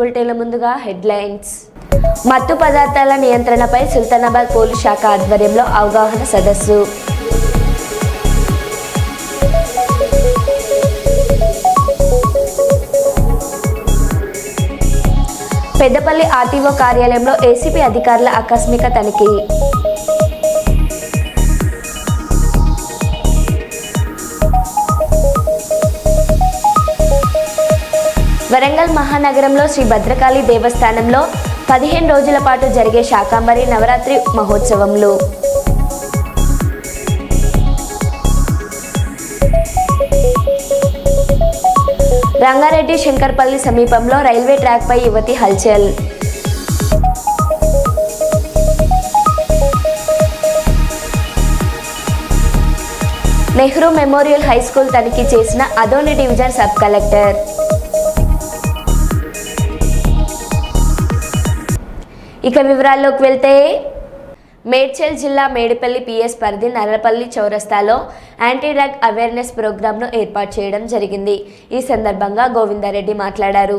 బులెటిన్ల ముందుగా హెడ్లైన్స్. మత్తు పదార్థాల నియంత్రణపై సుల్తానాబాద్ పోలీస్ శాఖ ఆధ్వర్యంలో అవగాహన సదస్సు. పెద్దపల్లి ఆర్టీఓ కార్యాలయంలో ఏసీపీ అధికారుల ఆకస్మిక తనిఖీ. వరంగల్ మహానగరంలో శ్రీ భద్రకాళి దేవస్థానంలో పదిహేను రోజుల పాటు జరిగే శాకాంబరి నవరాత్రి మహోత్సవంలో. రంగారెడ్డి శంకర్పల్లి సమీపంలో రైల్వే ట్రాక్పై యువతి హల్చల్. నెహ్రూ మెమోరియల్ హై స్కూల్ తనిఖీ చేసిన అదోని డివిజన్ సబ్ కలెక్టర్. ఇక వివరాల్లోకి వెళ్తే మేడ్చల్ జిల్లా మేడిపల్లి పిఎస్ పరిధి నర్రపల్లి చౌరస్తాలో యాంటీ డ్రగ్ అవేర్నెస్ ప్రోగ్రాంను ఏర్పాటు చేయడం జరిగింది. ఈ సందర్భంగా గోవిందారెడ్డి మాట్లాడారు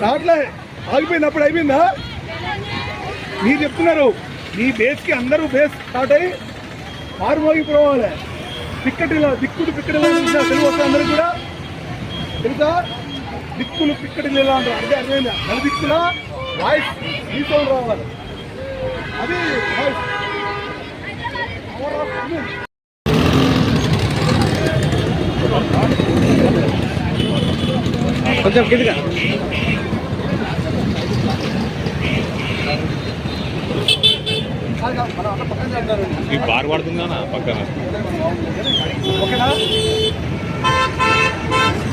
రావట్లే ఆగిపోయింది అప్పుడు అయిపోయిందా మీరు చెప్తున్నారు నీ బేస్కి అందరూ బేస్ స్టార్ట్ అయ్యి మారుమోగిపోవాలి పిక్కటిలో దిక్కులు పిక్కటిలో తెలుగు అందరూ కూడా. తెలుసా? దిక్కులు పిక్కటిలు ఎలా అంటారు అంటే అర్థమైందా? నలు దిక్కుల వాయిస్ ఈ రావాలి. అది వాయిస్ కొంచెం కిందగా ఈ బార్ పడుతుందా పక్కన? ఓకేనా?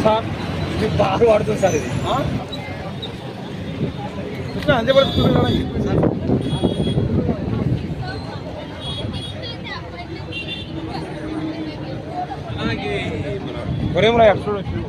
సార్ ఇది బాగా వాడుతుంది సార్ ఇది. అంతే పడుతుంది సార్. కొరేమరా చూడు దా,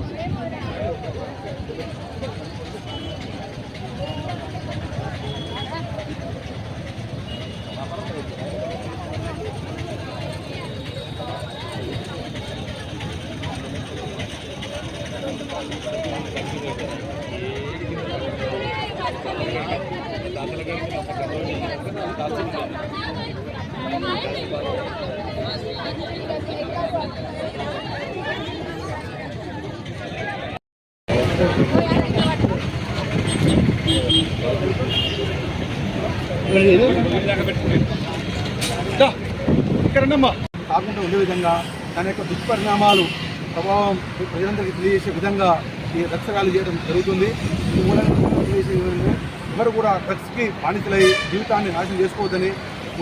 కాకుండా ఉండే విధంగా దాని యొక్క దుష్పరిణామాలు ప్రభావం ప్రజలందరికీ తెలియజేసే విధంగా ఈ రక్షకాలు చేయడం జరుగుతుంది. ఈ మూలంగా తెలియజేసే విధంగా ఎవరు కూడా డ్రగ్స్కి బానిసలై జీవితాన్ని నాశనం చేసుకోవద్దని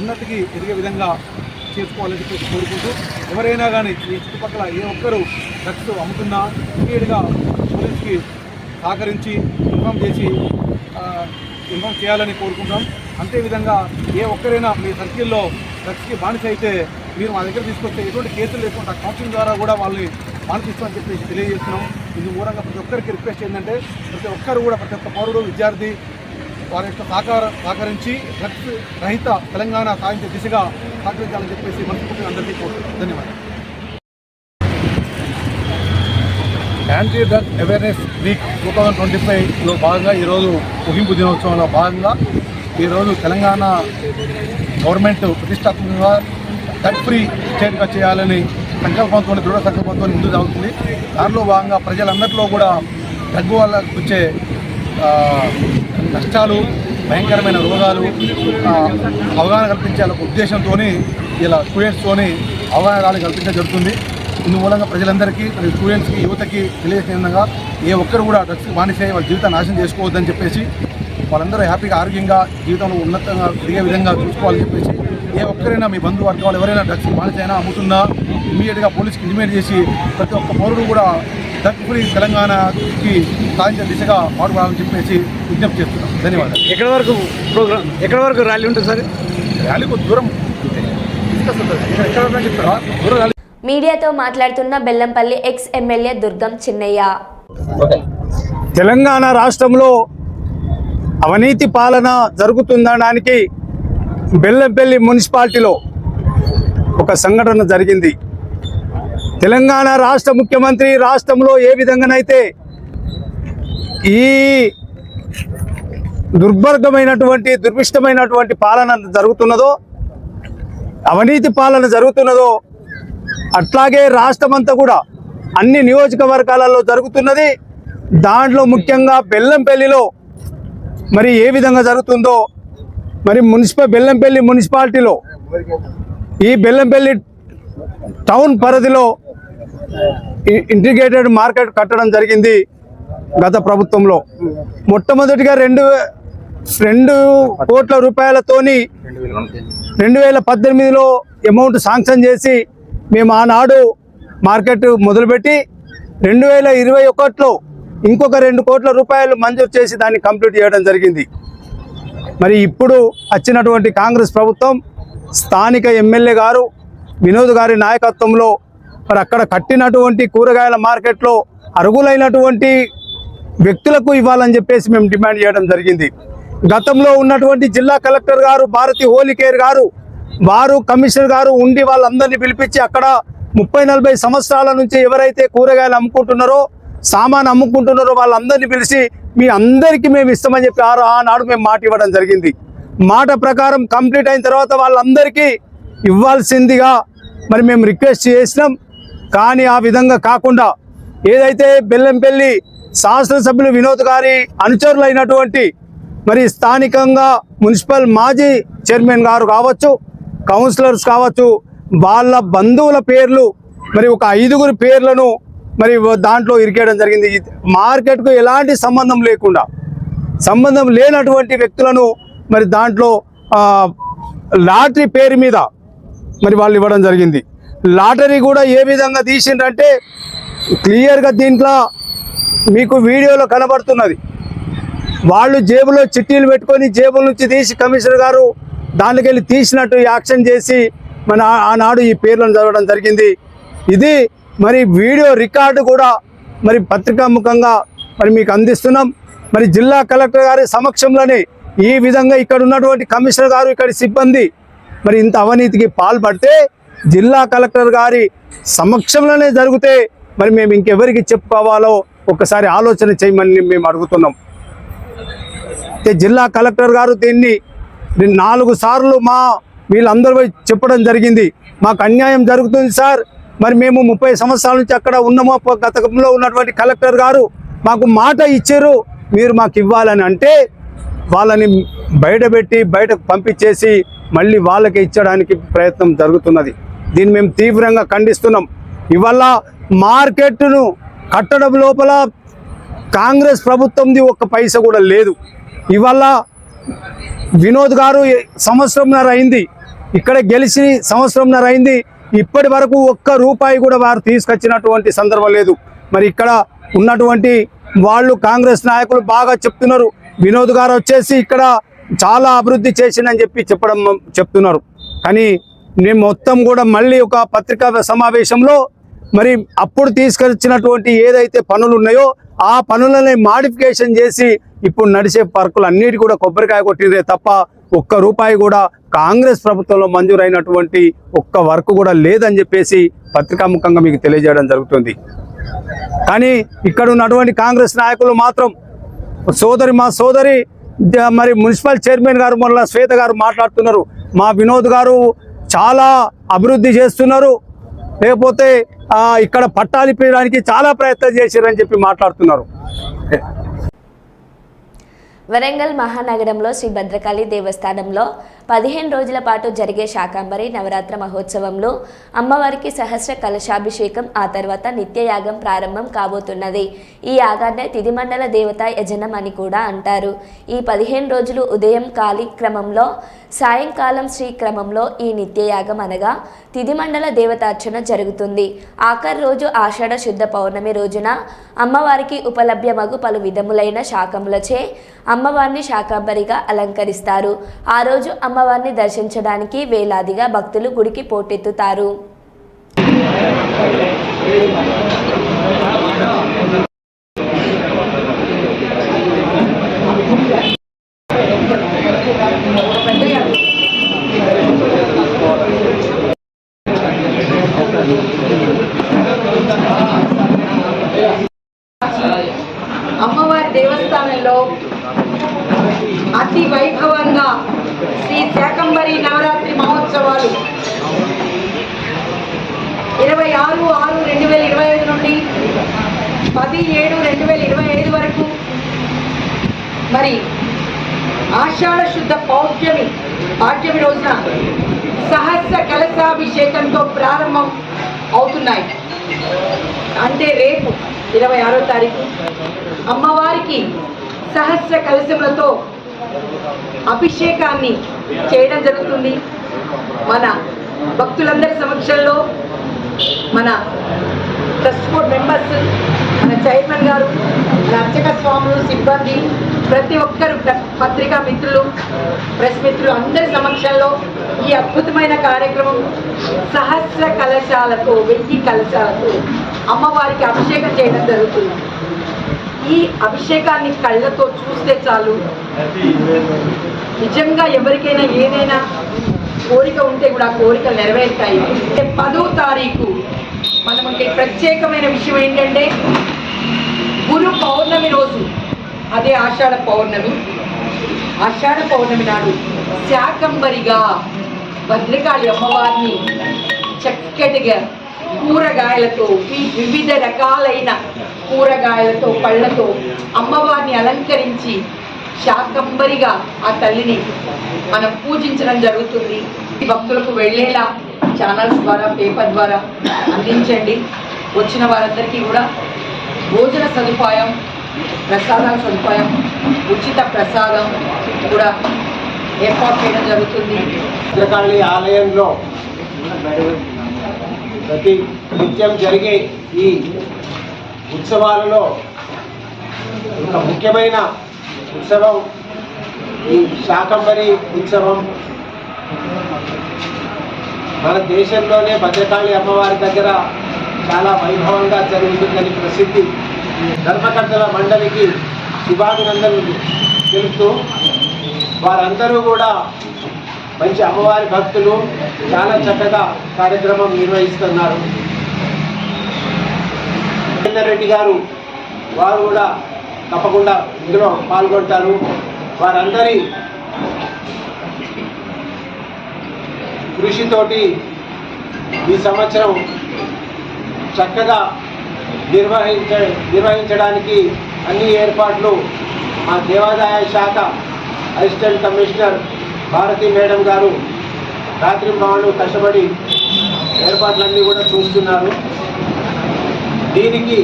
ఉన్నతికి ఎదిగే విధంగా చేసుకోవాలని చెప్పి కోరుకుంటూ ఎవరైనా కానీ ఈ చుట్టుపక్కల ఏ ఒక్కరు డ్రగ్స్ అమ్ముతున్నా ఇమీడియట్గా పోలీస్కి సహకరించి ఇన్ఫామ్ చేసి ఇన్ఫామ్ చేయాలని కోరుకుంటాం అంతేవిధంగా ఏ ఒక్కరైనా మీ సర్కిల్లో డ్రగ్స్కి బానిస అయితే మీరు మా దగ్గర తీసుకొస్తే ఎటువంటి కేసులు లేకుండా కౌన్సిలింగ్ ద్వారా కూడా వాళ్ళని మానిపిస్తామని చెప్పేసి తెలియజేస్తున్నాం. ఇది మూలంగా ప్రతి ఒక్కరికి రిక్వెస్ట్ ఏంటంటే ప్రతి ఒక్కరు కూడా ప్రతి ఒక్క పౌరుడు విద్యార్థి వారి యొక్క సహకార సహకరించి డ్రగ్స్ రహిత తెలంగాణ సాధించే దిశగా సహకరించాలని చెప్పేసి మనస్ఫూర్తిగా అందరికీ కోరుతున్నాను ధన్యవాదాలు. Anti drug awareness week two thousand twenty ఫైవ్లో భాగంగా ఈరోజు ముగింపు దినోత్సవంలో భాగంగా ఈరోజు తెలంగాణ గవర్నమెంట్ ప్రతిష్టాత్మకంగా డ్రగ్ ఫ్రీ స్టేట్గా చేయాలని సంకల్పంతో దృఢ సంకల్పంతో ముందు సాగుతుంది. దానిలో భాగంగా ప్రజలందరిలో కూడా డ్రగ్ వల్ల వచ్చే కష్టాలు భయంకరమైన రోగాలు అవగాహన కల్పించాల ఉద్దేశంతో ఇలా స్టూడెంట్స్తోని అవగాహన కల్పించడం జరుగుతుంది. ఇందుమూలంగా ప్రజలందరికీ మరియు స్టూడెంట్స్కి యువతకి తెలియజేసిన విధంగా ఏ ఒక్కరు కూడా డ్రగ్స్ బానిసే వాళ్ళ జీవితాన్ని నాశనం చేసుకోవద్దని చెప్పేసి వాళ్ళందరూ హ్యాపీగా ఆరోగ్యంగా జీవితంలో ఉన్నతంగా తిరిగే విధంగా చూసుకోవాలని చెప్పేసి ఏ ఒక్కరైనా మీ బంధువు వర్గాలు ఎవరైనా డ్రగ్స్ బానిసైనా అమ్ముతున్నా ఇమీడియట్గా పోలీస్కి ఇంటిమేట్ చేసి ప్రతి ఒక్క పౌరుడు కూడా డ్రగ్ ఫ్రీ తెలంగాణకి సాధించే దిశగా పాటుపడాలని చెప్పేసి విజ్ఞప్తి చేస్తున్నాం. ధన్యవాదాలు. ఎక్కడి వరకు ప్రోగ్రామ్ ఎక్కడి వరకు ర్యాలీ ఉంటుంది సార్? ర్యాలీ కొద్ది దూరం మీడియాతో మాట్లాడుతున్న బెల్లంపల్లి ఎక్స్ ఎమ్మెల్యే దుర్గం చిన్నయ్య. తెలంగాణ రాష్ట్రంలో అవినీతి పాలన జరుగుతుందనడానికి బెల్లంపల్లి మున్సిపాలిటీలో ఒక సంఘటన జరిగింది. తెలంగాణ రాష్ట్ర ముఖ్యమంత్రి రాష్ట్రంలో ఏ విధంగానైతే ఈ దుర్భర్గమైనటువంటి దుర్భిష్టమైనటువంటి పాలన జరుగుతున్నదో అవినీతి పాలన జరుగుతున్నదో అట్లాగే రాష్ట్రమంతా కూడా అన్ని నియోజకవర్గాలలో జరుగుతున్నది. దాంట్లో ముఖ్యంగా బెల్లంపల్లిలో మరి ఏ విధంగా జరుగుతుందో మరి మున్సిపల్ బెల్లంపల్లి మున్సిపాలిటీలో ఈ బెల్లంపల్లి టౌన్ పరిధిలో ఇంటిగ్రేటెడ్ మార్కెట్ కట్టడం జరిగింది గత ప్రభుత్వంలో. మొట్టమొదటిగా రెండు రెండు కోట్ల రూపాయలతోని రెండు వేల పద్దెనిమిదిలో అమౌంట్ శాంక్షన్ చేసి మేము ఆనాడు మార్కెట్ మొదలుపెట్టి రెండు వేల ఇరవై ఒకటిలో ఇంకొక రెండు కోట్ల రూపాయలు మంజూరు చేసి దాన్ని కంప్లీట్ చేయడం జరిగింది. మరి ఇప్పుడు వచ్చినటువంటి కాంగ్రెస్ ప్రభుత్వం స్థానిక ఎమ్మెల్యే గారు వినోద్ గారి నాయకత్వంలో మరి అక్కడ కట్టినటువంటి కూరగాయల మార్కెట్లో అరుగులైనటువంటి వ్యక్తులకు ఇవ్వాలని చెప్పేసి మేము డిమాండ్ చేయడం జరిగింది. గతంలో ఉన్నటువంటి జిల్లా కలెక్టర్ గారు భారతి హోలికేర్ గారు వారు కమిషనర్ గారు ఉండి వాళ్ళందరినీ పిలిపించి అక్కడ ముప్పై నలభై సంవత్సరాల నుంచి ఎవరైతే కూరగాయలు అమ్ముకుంటున్నారో సామాన్ అమ్ముకుంటున్నారో వాళ్ళందరినీ పిలిచి మీ అందరికీ మేము ఇస్తామని చెప్పి ఆ- ఆనాడు మేము మాట ఇవ్వడం జరిగింది. మాట ప్రకారం కంప్లీట్ అయిన తర్వాత వాళ్ళందరికీ ఇవ్వాల్సిందిగా మరి మేము రిక్వెస్ట్ చేసినాం. కానీ ఆ విధంగా కాకుండా ఏదైతే బెల్లంపల్లి శాసనసభ్యులు వినోద్ గారి అనుచరులైనటువంటి మరి స్థానికంగా మున్సిపల్ మాజీ చైర్మన్ గారు కావచ్చు కౌన్సిలర్స్ కావచ్చు వాళ్ళ బంధువుల పేర్లు మరి ఒక ఐదుగురు పేర్లను మరి దాంట్లో ఇరికేయడం జరిగింది. ఇది మార్కెట్కు ఎలాంటి సంబంధం లేకుండా సంబంధం లేనటువంటి వ్యక్తులను మరి దాంట్లో లాటరీ పేరు మీద మరి వాళ్ళు ఇవ్వడం జరిగింది. లాటరీ కూడా ఏ విధంగా తీసిండ్రంటే క్లియర్గా దీంట్లో మీకు వీడియోలో కనబడుతున్నది. వాళ్ళు జేబులో చిట్టీలు పెట్టుకొని జేబుల నుంచి తీసి కమిషనర్ గారు దానికి వెళ్ళి తీసినట్టు యాక్షన్ చేసి మన ఆనాడు ఈ పేర్లను చదవడం జరిగింది. ఇది మరి వీడియో రికార్డు కూడా మరి పత్రికాముఖంగా మరి మీకు అందిస్తున్నాం. మరి జిల్లా కలెక్టర్ గారి సమక్షంలోనే ఈ విధంగా ఇక్కడ ఉన్నటువంటి కమిషనర్ గారు ఇక్కడ సిబ్బంది మరి ఇంత అవినీతికి పాల్పడితే జిల్లా కలెక్టర్ గారి సమక్షంలోనే జరిగితే మరి మేము ఇంకెవరికి చెప్పుకోవాలో ఒకసారి ఆలోచన చేయమని మేము అడుగుతున్నాం. జిల్లా కలెక్టర్ గారు దీన్ని నాలుగు సార్లు మా వీళ్ళందరూ చెప్పడం జరిగింది. మాకు అన్యాయం జరుగుతుంది సార్. మరి మేము ముప్పై సంవత్సరాల నుంచి అక్కడ ఉన్నాము గతంలో ఉన్నటువంటి కలెక్టర్ గారు మాకు మాట ఇచ్చారు. మీరు మాకు ఇవ్వాలని అంటే వాళ్ళని బయటపెట్టి బయటకు పంపించేసి మళ్ళీ వాళ్ళకి ఇచ్చడానికి ప్రయత్నం జరుగుతున్నది. దీన్ని మేము తీవ్రంగా ఖండిస్తున్నాం. ఇవల్ల మార్కెట్ను కట్టడం లోపల కాంగ్రెస్ ప్రభుత్వంది ఒక్క పైస కూడా లేదు. ఇవల్ల వినోద్ గారు సంవత్సరంన్నర అయింది. ఇక్కడ గెలిచి సంవత్సరంన్నర అయింది. ఇప్పటి వరకు ఒక్క రూపాయి కూడా వారు తీసుకొచ్చినటువంటి సందర్భం లేదు. మరి ఇక్కడ ఉన్నటువంటి వాళ్ళు కాంగ్రెస్ నాయకులు బాగా చెప్తున్నారు. వినోద్ గారు వచ్చేసి ఇక్కడ చాలా అభివృద్ధి చేసిందని చెప్పి చెప్పడం చెప్తున్నారు. కానీ నేను మొత్తం కూడా మళ్ళీ ఒక పత్రికా సమావేశంలో మరి అప్పుడు తీసుకొచ్చినటువంటి ఏదైతే పనులు ఉన్నాయో ఆ పనులని మాడిఫికేషన్ చేసి ఇప్పుడు నడిచే పార్కులు అన్నిటి కూడా కొబ్బరికాయ కొట్టిందే తప్ప ఒక్క రూపాయి కూడా కాంగ్రెస్ ప్రభుత్వంలో మంజూరైనటువంటి ఒక్క వర్క్ కూడా లేదని చెప్పేసి పత్రికాముఖంగా మీకు తెలియజేయడం జరుగుతుంది. కానీ ఇక్కడ ఉన్నటువంటి కాంగ్రెస్ నాయకులు మాత్రం సోదరి మా సోదరి మరి మున్సిపల్ చైర్మన్ గారు మొన్న శ్వేత గారు మాట్లాడుతున్నారు. మా వినోద్ గారు చాలా అభివృద్ధి చేస్తున్నారు. లేకపోతే ఇక్కడ పట్టాలు చాలా ప్రయత్నం చేశారని చెప్పి మాట్లాడుతున్నారు. వరంగల్ మహానగరంలో శ్రీ భద్రకాళి దేవస్థానంలో పదిహేను రోజుల పాటు జరిగే శాకాంబరి నవరాత్ర మహోత్సవంలో అమ్మవారికి సహస్ర కలశాభిషేకం ఆ తర్వాత నిత్యయాగం ప్రారంభం కాబోతున్నది. ఈ యాగాన్నే తిదిమండల దేవత యజనం అని కూడా అంటారు. ఈ పదిహేను రోజులు ఉదయం కాలి క్రమంలో సాయంకాలం శ్రీ క్రమంలో ఈ నిత్యయాగం అనగా తిదిమండల దేవతార్చన జరుగుతుంది. ఆఖరి రోజు ఆషాఢ శుద్ధ పౌర్ణమి రోజున అమ్మవారికి ఉపలభ్యమగు పలు విధములైన శాకములచే అమ్మవారిని శాకాంబరిగా అలంకరిస్తారు. ఆ రోజు అమ్మవారిని దర్శించడానికి వేలాదిగా భక్తులు గుడికి పోటెత్తుతారు. అమ్మవారి దేవస్థానంలో అతి వైభవంగా శ్రీ శాకంబరి నవరాత్రి మహోత్సవాలు. ఇరవై ఆరు ఆరు రెండు వేల ఇరవై ఐదు నుండి పది ఏడు రెండు వేల ఇరవై ఐదు వరకు మరి ఆషాఢ శుద్ధ పౌర్ణమి పాఠ్యమి రోజున సహస్ర కలశాభిషేకంతో ప్రారంభం అవుతున్నాయి. అంటే రేపు ఇరవై ఆరో తారీఖు. అమ్మవారికి సహస్ర కలశములతో అభిషేకాన్ని చేయడం జరుగుతుంది. మన భక్తులందరి సమక్షంలో మన ట్రస్ట్ బోర్డ్ మెంబర్స్ మన చైర్మన్ గారు మన అర్చక స్వాములు సిబ్బంది ప్రతి ఒక్కరు పత్రికా మిత్రులు ప్రెస్ మిత్రులు అందరి సమక్షంలో ఈ అద్భుతమైన కార్యక్రమం సహస్ర కలశాలతో వెయ్యి కలశాలతో అమ్మవారికి అభిషేకం చేయడం జరుగుతుంది. ఈ అభిషేకాన్ని కళ్ళతో చూస్తే చాలు. నిజంగా ఎవరికైనా ఏదైనా కోరిక ఉంటే కూడా ఆ కోరికలు నెరవేరుతాయి. అంటే పదో తారీఖు మనకి ప్రత్యేకమైన విషయం ఏంటంటే గురు పౌర్ణమి రోజు. అదే ఆషాఢ పౌర్ణమి. ఆషాఢ పౌర్ణమి నాడు శాకంబరిగా భద్రకాళి అమ్మవారిని చక్కటిగా కూరగాయలతో వివిధ రకాలైన కూరగాయలతో పళ్ళతో అమ్మవారిని అలంకరించి శాకంబరిగా ఆ తల్లిని మనం పూజించడం జరుగుతుంది. ఈ భక్తులకు వెళ్ళేలా ఛానల్స్ ద్వారా పేపర్ ద్వారా అందించండి. వచ్చిన వారందరికీ కూడా భోజన సదుపాయం ప్రసాదాల సదుపాయం ఉచిత ప్రసాదం కూడా ఏర్పాటు చేయడం జరుగుతుంది. భద్రకాళి ఆలయంలో ప్రతి నిత్యం జరిగే ఈ ఉత్సవాలలో ఒక ముఖ్యమైన ఉత్సవం. ఈ శాకంబరి ఉత్సవం. మన దేశంలోనే భద్రకాళి అమ్మవారి దగ్గర చాలా వైభవంగా జరుగుతుందని ప్రసిద్ధి. ధర్మకర్తల మండలికి శుభాభినందనలు తెలుపుతూ వారందరూ కూడా మంచి అమ్మవారి భక్తులు చాలా చక్కగా కార్యక్రమం నిర్వహిస్తున్నారు. రెడ్డి గారు వారు కూడా తప్పకుండా ఇందులో పాల్గొంటారు వారందరి కృషితోటి ఈ సంవత్సరం చక్కగా నిర్వహించ నిర్వహించడానికి అన్ని ఏర్పాట్లు మా దేవాదాయ శాఖ అసిస్టెంట్ కమిషనర్ భారతి మేడం గారు రాత్రి మాడు కష్టపడి ఏర్పాట్లన్నీ కూడా చూస్తున్నారు. దీనికి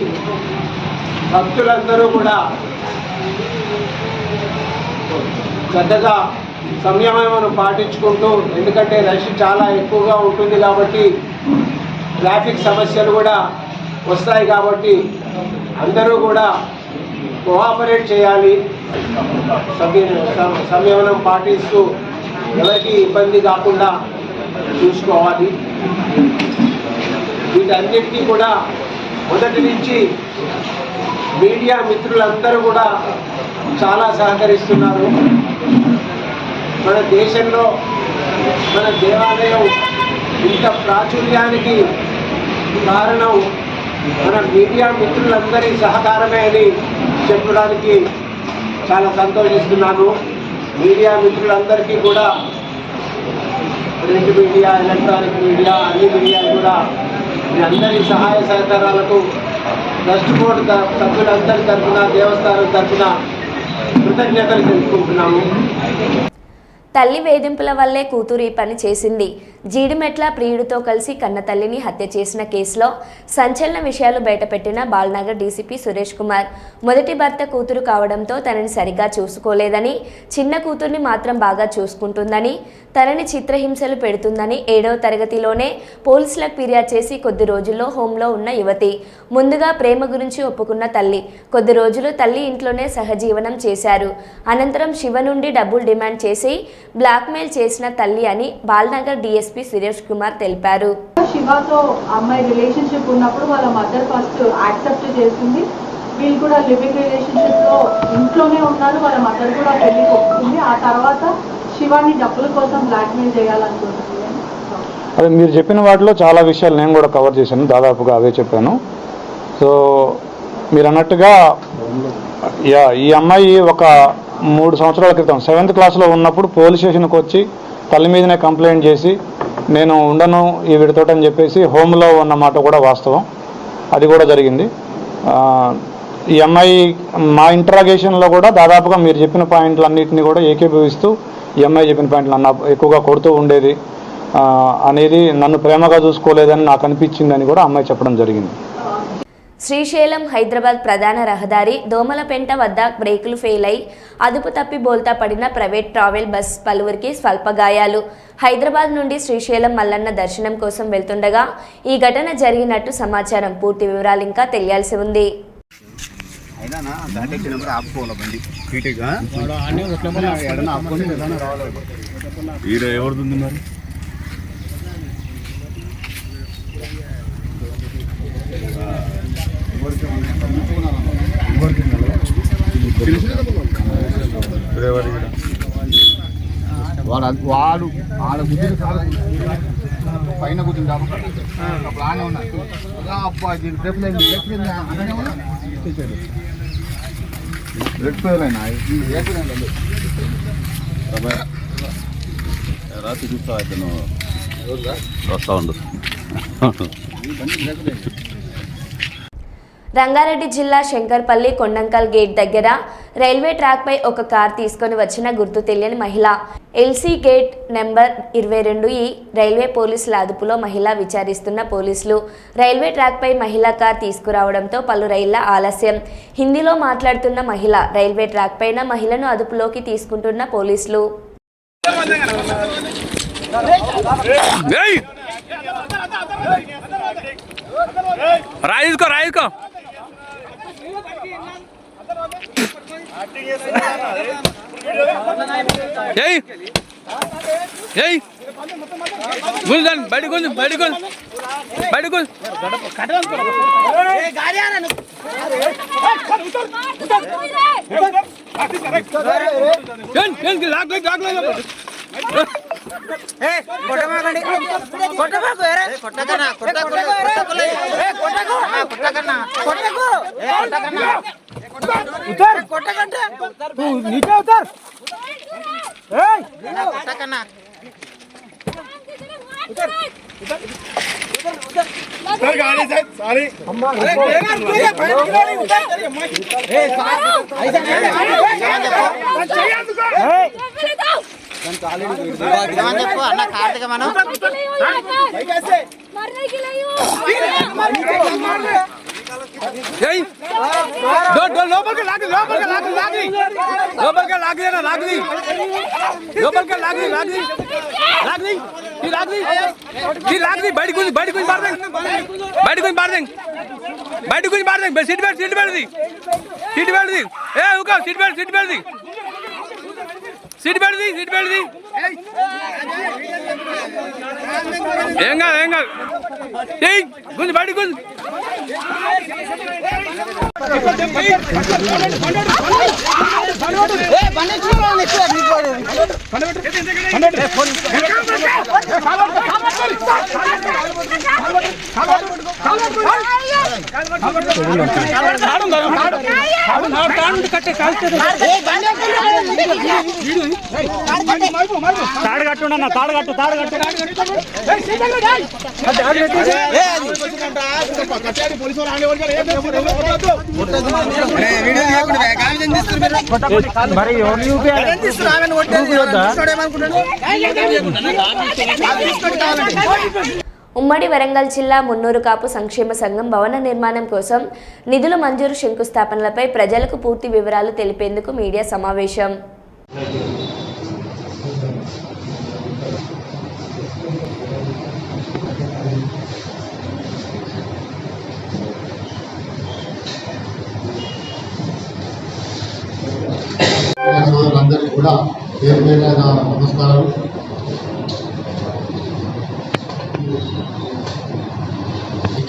భక్తులందరూ కూడా చక్కగా సంయమనం పాటించుకుంటూ ఎందుకంటే రష్ చాలా ఎక్కువగా ఉంటుంది కాబట్టి ట్రాఫిక్ సమస్యలు కూడా వస్తాయి కాబట్టి అందరూ కూడా కోఆపరేట్ చేయాలి. సం- సంయమనం పాటిస్తూ ఎవరికి ఇబ్బంది కాకుండా చూసుకోవాలి. వీటన్నిటికీ కూడా మొదటి నుంచి మీడియా మిత్రులందరూ కూడా చాలా సహకరిస్తున్నారు. మన దేశంలో మన దేవాలయం ఇంత ప్రాచుర్యానికి కారణం మన మీడియా మిత్రులందరి సహకారమే అని చెప్పడానికి చాలా సంతోషిస్తున్నాను. మీడియా మిత్రులందరికీ కూడా ప్రింట్ మీడియా ఎలక్ట్రానిక్ మీడియా అన్ని మీడియా కూడా మీ అందరి సహాయ సహకారాలకు ట్రస్ట్ బోర్డు సభ్యులందరి తరఫున దేవస్థానం తరఫున కృతజ్ఞతలు తెలుసుకుంటున్నాము తల్లి వేధింపుల వల్లే కూతురు ఈ పని చేసింది. జీడిమెట్ల ప్రియుడితో కలిసి కన్న తల్లిని హత్య చేసిన కేసులో సంచలన విషయాలు బయటపెట్టిన బాల్నగర్ డీసీపీ సురేష్ కుమార్. మొదటి భర్త కూతురు కావడంతో తనని సరిగా చూసుకోలేదని చిన్న కూతుర్ని మాత్రం బాగా చూసుకుంటుందని తనని చిత్రహింసలు పెడుతుందని ఏడవ తరగతిలోనే పోలీసులకు ఫిర్యాదు చేసి కొద్ది రోజుల్లో హోంలో ఉన్న యువతి ముందుగా ప్రేమ గురించి ఒప్పుకున్న తల్లి కొద్ది రోజులు తల్లి ఇంట్లోనే సహజీవనం చేశారు. అనంతరం శివ నుండి డబ్బులు డిమాండ్ చేసి బ్లాక్మెయిల్ చేసిన తల్లి అని బాల్నగర్ డిఎస్పీ సురేష్ కుమార్ తెలిపారు. శివతో అమ్మాయి రిలేషన్షిప్ ఉన్నప్పుడు వాళ్ళ మదర్ ఫస్ట్ యాక్సెప్ట్ చేసింది. వీళ్ళు కూడా లివింగ్ రిలేషన్షిప్లో ఇంట్లోనే ఉన్నారు. వాళ్ళ మదర్ కూడా పెళ్ళి ఒప్పుకుంది ఆ తర్వాత శివాని డబ్బుల కోసం బ్లాక్మెయిల్ చేయాలనుకుంటుంది అదే మీరు చెప్పిన వాటిలో చాలా విషయాలు నేను కూడా కవర్ చేశాను. దాదాపుగా అవే చెప్పాను. సో మీరు అన్నట్టుగా యా ఈ అమ్మాయి ఒక మూడు సంవత్సరాల క్రితం సెవెంత్ క్లాస్లో ఉన్నప్పుడు పోలీస్ స్టేషన్కి వచ్చి తల్లి మీదనే కంప్లైంట్ చేసి నేను ఉండను ఈ వీడితోటి అని చెప్పేసి హోమ్లో ఉన్న మాట కూడా వాస్తవం. అది కూడా జరిగింది. ఎంఐ ఈ అమ్మాయి మా ఇంటరాగేషన్లో కూడా దాదాపుగా మీరు చెప్పిన పాయింట్లన్నింటినీ కూడా ఏకీభవిస్తూ ఈ అమ్మాయి చెప్పిన పాయింట్లు అన్న ఎక్కువగా కొడుతూ ఉండేది. అనేది నన్ను ప్రేమగా చూసుకోలేదని నాకు అనిపించిందని కూడా అమ్మాయి చెప్పడం జరిగింది. శ్రీశైలం హైదరాబాద్ ప్రధాన రహదారి దోమలపెంట వద్ద బ్రేకులు ఫెయిల్ అయి అదుపు తప్పి బోల్తా పడిన ప్రైవేట్ ట్రావెల్ బస్ పలువురికి స్వల్ప గాయాలు హైదరాబాద్ నుండి శ్రీశైలం మల్లన్న దర్శనం కోసం వెళ్తుండగా ఈ ఘటన జరిగినట్టు సమాచారం. పూర్తి వివరాలు ఇంకా తెలియాల్సి ఉంది. ఈడ ఎవరిది మరి? వాడు వాడు ఆడ గుద్దిన పైన కాబట్టి బాగానే ఉన్నాడు అబ్బా దీని ఉన్నా. చేశాడు ఫెయిల్ అయినా? రాత్రి చూస్తా అతను వస్తా ఉండు. రంగారెడ్డి జిల్లా శంకర్పల్లి కొండంకల్ గేట్ దగ్గర రైల్వే ట్రాక్పై ఒక కార్ తీసుకొని వచ్చిన గుర్తు తెలియని మహిళ. ఎల్సీ గేట్ నెంబర్ ఇరవై రెండు ఈ రైల్వే పోలీసుల అదుపులో మహిళ విచారిస్తున్న పోలీసులు. రైల్వే ట్రాక్పై మహిళ కార్ తీసుకురావడంతో పలు రైళ్ళ ఆలస్యం. హిందీలో మాట్లాడుతున్న మహిళ రైల్వే ట్రాక్ పైన మహిళను అదుపులోకి తీసుకుంటున్న పోలీసులు. రాయిసుకో రాయిసుకో ఏయ్ ఏయ్ గుంజు దాన్ని బయట గుంజు బయట గుంజు బయట గుంజు ఏం ఏం లాక్ లాక్ उतर तू नीचे उतर। उतर गाड़ी से सारी। उतर లాక్ లాక్ ఏయ్ డో డో లోపలికి లాగి లోపలికి లాగి లాగి లోపలికి లాగి నా లాగి లోపలికి లాగి లాగి లాగి ఈ లాగి ఈ లాగి బయట గుంజి బయట గుంజి బారదే బయట గుంజి బారదే బయట గుంజి బారదే seat belt seat belt seat belt ఏ ఊక seat belt seat belt seat belt seat belt ఏం కాదు ఏం కాదు. ఏయ్ గుంజి బయట గుంజి. తాడు కట్టుండన్న తాడు కట్టు తాడు కట్టు మరి ఎవరిని ఉమ్మడి వరంగల్ జిల్లా మున్నూరు కాపు సంక్షేమ సంఘం భవన నిర్మాణం కోసం నిధుల మంజూరు శంకుస్థాపనలపై ప్రజలకు పూర్తి వివరాలు తెలిపేందుకు మీడియా సమావేశం. కూడా పేరు పేరు నమస్కారాలు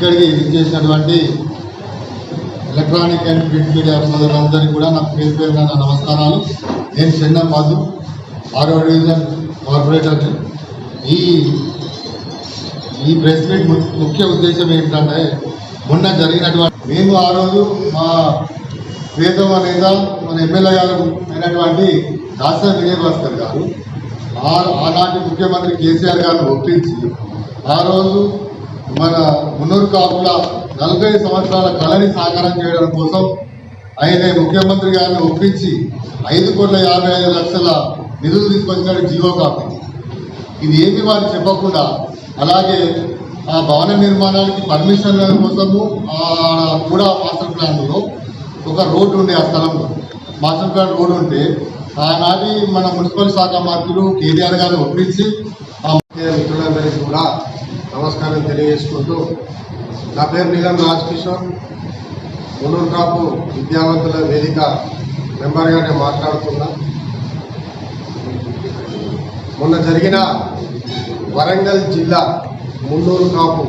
ఇక్కడికి చేసినటువంటి ఎలక్ట్రానిక్ అండ్ ప్రింట్ మీడియా సోదరులందరికీ కూడా నా పేరు పేరు నా నమస్కారాలు. నేను చెన్న మధు ఆరో డివిజన్ కార్పొరేటర్. ఈ ఈ ప్రెస్ మీట్ ము- ముఖ్య ఉద్దేశం ఏంటంటే మొన్న జరిగినటువంటి మేము ఆ రోజు మా ప్రియతమ నేత మన ఎమ్మెల్యే గారు అయినటువంటి దాసరి విజయభాస్కర్ గారు ఆ ఆనాటి ముఖ్యమంత్రి కేసీఆర్ గారిని ఒప్పించి ఆ రోజు మన మున్నూరు కాపుల నలభై సంవత్సరాల కళని సాకారం చేయడం కోసం ఆయనే ముఖ్యమంత్రి గారిని ఒప్పించి ఐదు కోట్ల యాభై ఐదు లక్షల నిధులు తీసుకొచ్చినాడు జీవో కాపీ. ఇది ఏమి వారు చెప్పకుండా అలాగే ఆ భవన నిర్మాణానికి పర్మిషన్ల కోసము కూడా మాస్టర్ ప్లాన్లో ఒక రోడ్డు ఉండే ఆ స్థలంలో. మాస్టర్ ప్లాన్ రోడ్డు ఉంటే ఆనాటి మన మున్సిపల్ శాఖ మంత్రులు కేటీఆర్ గారిని ఒప్పించి మిత్రులందరికీ కూడా నమస్కారం తెలియజేసుకుంటూ నా పేరు నీలం రాజ్ కిషోర్ మునూరు కాపు విద్యావంతుల వేదిక మెంబర్గా నేను మాట్లాడుతున్నా. మొన్న జరిగిన వరంగల్ జిల్లా మున్నూరు కాపు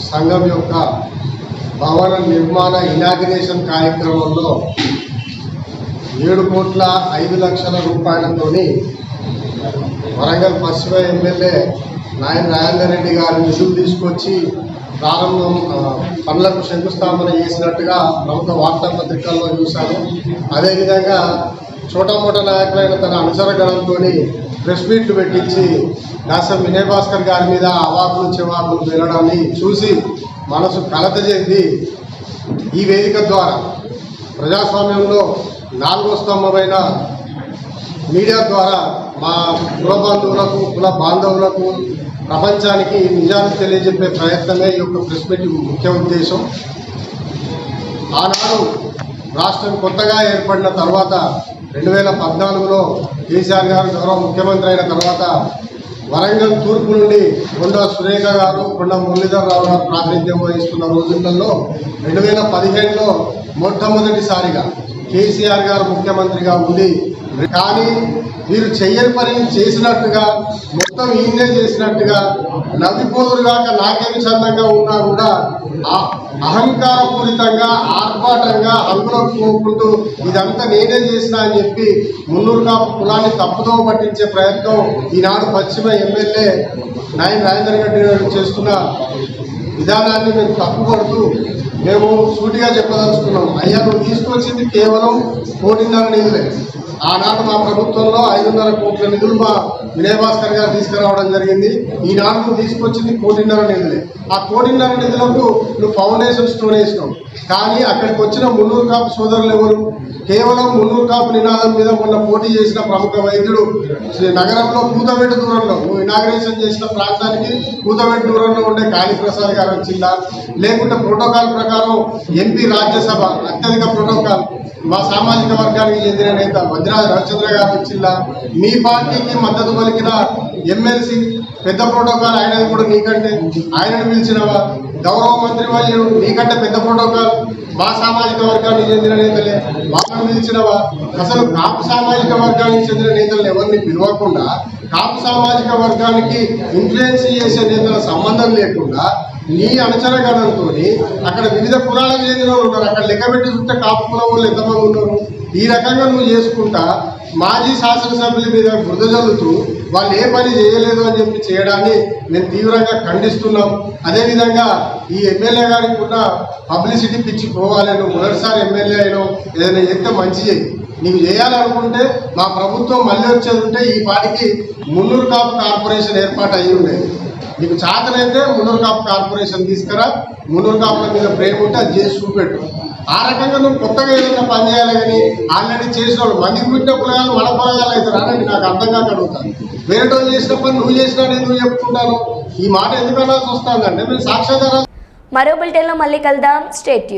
సంఘం యొక్క భవన నిర్మాణ ఇనాగ్రేషన్ కార్యక్రమంలో ఏడు కోట్ల ఐదు లక్షల రూపాయలతోని వరంగల్ పశ్చిమ ఎమ్మెల్యే నాయన రాజేందర్ రెడ్డి గారు నిధులు తీసుకొచ్చి ప్రారంభం పనులకు శంకుస్థాపన చేసినట్టుగా ప్రభుత్వ వార్తాపత్రికల్లో చూశాను అదేవిధంగా చోటమోట నాయకులైన తన అనుసరగణంతో ప్రెస్ మీట్లు పెట్టించి దాసం వినయ్ భాస్కర్ గారి మీద అవాకులు చెవాకులు వినడాన్ని చూసి మనసు కలత చెంది ఈ వేదిక ద్వారా ప్రజాస్వామ్యంలో నాలుగో స్తంభమైన మీడియా ద్వారా మా కుల బంధువులకు కుల బాంధవులకు ప్రపంచానికి నిజాన్ని తెలియజెప్పే ప్రయత్నమే ఈ యొక్క ప్రెస్ మీట్ ముఖ్య ఉద్దేశం. ఆనాడు రాష్ట్రం కొత్తగా ఏర్పడిన తర్వాత రెండు వేల పద్నాలుగులో కేసీఆర్ గారు గౌరవ ముఖ్యమంత్రి అయిన తర్వాత వరంగల్ తూర్పు నుండి కొండ సురేఖ గారు కొండ మురళీధర్ రావు గారు ప్రాతినిధ్యం వహిస్తున్న రోజులలో రెండు వేల పదిహేనులో మొట్టమొదటిసారిగా కేసీఆర్ గారు ముఖ్యమంత్రిగా ఉంది కానీ మీరు చెయ్యని పని చేసినట్టుగా మొత్తం ఈయనే చేసినట్టుగా నవ్విపోదురుగాక నాకేమి చందంగా ఉన్నా కూడా అహంకారపూరితంగా ఆర్భాటంగా హంగులోకి పోకుంటూ ఇదంతా నేనే చేసిన అని చెప్పి మున్నూరుగా కులాన్ని తప్పుదో పట్టించే ప్రయత్నం ఈనాడు పశ్చిమ ఎమ్మెల్యే నాయన రాజేందర్ రెడ్డి గారు చేస్తున్న విధానాన్ని మేము తప్పుపడుతూ మేము సూటిగా చెప్పదలుచుకున్నాం. అయ్యా నువ్వు తీసుకొచ్చింది కేవలం కోటిన్నర నిధులే ఆనాడు మా ప్రభుత్వంలో ఐదున్నర కోట్ల నిధులు మా వినయ్ భాస్కర్ గారు తీసుకురావడం జరిగింది. ఈనాడు తీసుకొచ్చింది కోటిన్నర నిధులే. ఆ కోటిన్నర నిధులకు నువ్వు ఫౌండేషన్ స్టోన్ వేసినావు. కానీ అక్కడికి వచ్చిన మున్నూరు కాపు సోదరులు ఎవరు? కేవలం మున్నూరు కాపు నినాదం మీద మొన్న పోటీ చేసిన ప్రముఖ వైద్యుడు శ్రీ నగరంలో కూతబెట్టు దూరంలో నువ్వు ఇనాగ్రేషన్ చేసిన ప్రాంతానికి కూతబెట్టు దూరంలో ఉండే కాళీప్రసాద్ గారు వచ్చిందా లేకుంటే ప్రోటోకాల్ ప్రకారం ఎంపీ రాజ్యసభ అత్యధిక ప్రోటోకాల్. మా సామాజిక వర్గానికి చెందిన నేత వజ్రాజ రవిచంద్ర గారు వచ్చిందా మీ పార్టీకి మద్దతు పలికిన ఎమ్మెల్సీ పెద్ద ప్రోటోకాల్ ఆయనది కూడా నీకంటే ఆయనను పిలిచినవా గౌరవ మంత్రి వాళ్ళు నీకంటే పెద్ద ప్రోటోకాల్ మా సామాజిక వర్గానికి చెందిన నేతలే వాళ్ళని పిలిచినవా అసలు కాపు సామాజిక వర్గానికి చెందిన నేతలను ఎవరిని పిలవకుండా కాపు సామాజిక వర్గానికి ఇన్ఫ్లుయెన్స్ చేసే నేతల సంబంధం లేకుండా నీ అనుచరగణంతో అక్కడ వివిధ కులాల చెందిన ఉంటారు. ఉన్నారు అక్కడ లెక్క పెట్టి చూస్తే కాపు కులం వాళ్ళు ఎంతమంది ఉన్నారు ఈ రకంగా నువ్వు చేసుకుంటా మాజీ శాసనసభ్యుల మీద బురద చల్లుతూ వాళ్ళు ఏ పని చేయలేదు అని చెప్పి చేయడాన్ని మేము తీవ్రంగా ఖండిస్తున్నాం. అదేవిధంగా ఈ ఎమ్మెల్యే గారికి ఉన్న పబ్లిసిటీ పిచ్చి పోవాలి మొదటిసారి ఎమ్మెల్యే అయినో ఏదైనా చెప్తే మంచి చేయి. నీకు చేయాలనుకుంటే మా ప్రభుత్వం మళ్ళీ వచ్చేది ఉంటే ఈ పాటికి మున్నూరు కాపు కార్పొరేషన్ ఏర్పాటు అయ్యి ఉండేది. నీకు చాతనైతే మున్నూరు కాపు కార్పొరేషన్ తీసుకురా. మున్నూరు కాపుల మీద ప్రేమ ఉంటే అది చేసి చూపెట్టు. ఆ రకంగా నువ్వు కొత్తగా ఏదైనా పని చేయాలి కానీ ఆల్రెడీ చేసిన వాళ్ళు మందికి పుట్టిన పులగాలు మన పొలగాలు అయితే రానండి నాకు అర్థం కాక అడుగుతాను. వేరే వాళ్ళు చేసిన పని నువ్వు చేసినా నేను నువ్వు చెప్పుకుంటాను. ఈ మాట ఎందుకు అనాల్సి వస్తుందంటే మేము సాక్ష్యాధారాలు మరో బులెటిన్లో మళ్ళీ కలుద్దాం. స్టేట్